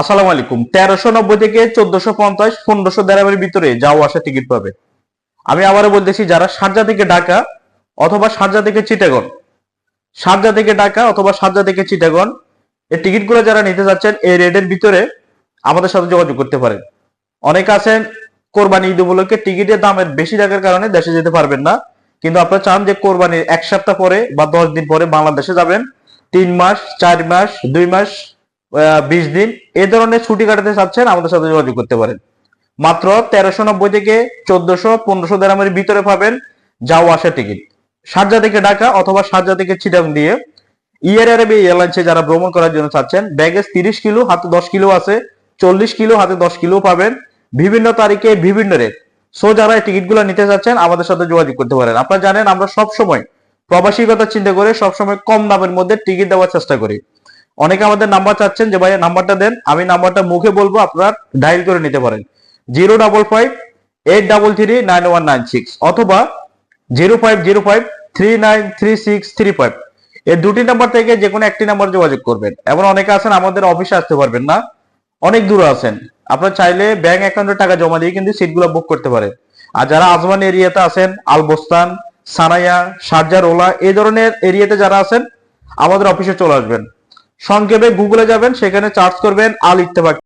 আসসালামু আলাইকুম। তেরোশো নব্বই থেকে চোদ্দশো পঞ্চাশ, পনেরোশো দেড়ামের ভিতরে যাও আসা টিকিট পাবে। আমি আবারও বলতেছি, যারা শারজা থেকে ঢাকা অথবা শারজা থেকে চিটাগন শারজা থেকে ঢাকা অথবা শারজা থেকে চিটাগন এই টিকিটগুলো যারা নিতে যাচ্ছেন, এই রেটের ভিতরে আমাদের সাথে যোগাযোগ করতে পারেন। অনেকে আছেন, কোরবানি ঈদ উপলক্ষে টিকিটের দামের বেশি থাকার কারণে দেশে যেতে পারবেন না। কিন্তু আপনারা চান যে কোরবানির এক সপ্তাহ পরে বা দশ দিন পরে বাংলাদেশে যাবেন, তিন মাস, চার মাস, দুই মাস বিশ দিন। এ ধরনের ছুটি কাটাতে চাচ্ছেন, আমাদের সাথে যোগাযোগ করতে পারেন। মাত্র তেরোশো নব্বই থেকে চোদ্দশো পনেরোশো দেড়ামের ভিতরে পাবেন যাও আসা টিকিট সারজা থেকে ঢাকা অথবা সারজা থেকে চিটাং দিয়ে। ইয়ার আরবি এয়ারলাইন্সে যারা ভ্রমণ করার জন্য চাচ্ছেন, ব্যাগেজ তিরিশ কিলো, হাতে দশ কিলো আছে, চল্লিশ কিলো, হাতে দশ কিলো পাবেন। বিভিন্ন তারিখে বিভিন্ন রেট সো যারা টিকিটগুলো নিতে চাচ্ছেন, আমাদের সাথে যোগাযোগ করতে পারেন। আপনারা জানেন, আমরা সব সময় প্রবাসী কথা চিন্তা করে সবসময় কম দামের মধ্যে টিকিট দেওয়ার চেষ্টা করি। অনেকে আমাদের নাম্বার চাচ্ছেন যে ভাইয়া নাম্বারটা দেন, আমি নাম্বারটা মুখে বলব, আপনারা ডায়াল করে নিতে পারেন। Zero double five eight double three nine one nine six অথবা zero five zero five three nine three six three five এই দুটি নাম্বার থেকে যে কোনো একটি নাম্বার যোগাযোগ করবেন। এমন অনেকে আছেন, আমাদের অফিসে আসতে পারবেন না। অনেক দূরে আছেন। আপনার চাইলে ব্যাংক অ্যাকাউন্টে টাকা জমা দিয়ে কিন্তু সিটগুলো বুক করতে পারেন। আর যারা আজমান এরিয়াতে আছেন, আলবস্তান, সানাইয়া শারজার ওলা এই ধরনের এরিয়াতে যারা আছেন, আমাদের অফিসে চলে আসবেন। সংক্ষেপে গুগলে যাবেন সেখানে চার্জ করবেন আল ইত্তেফাক।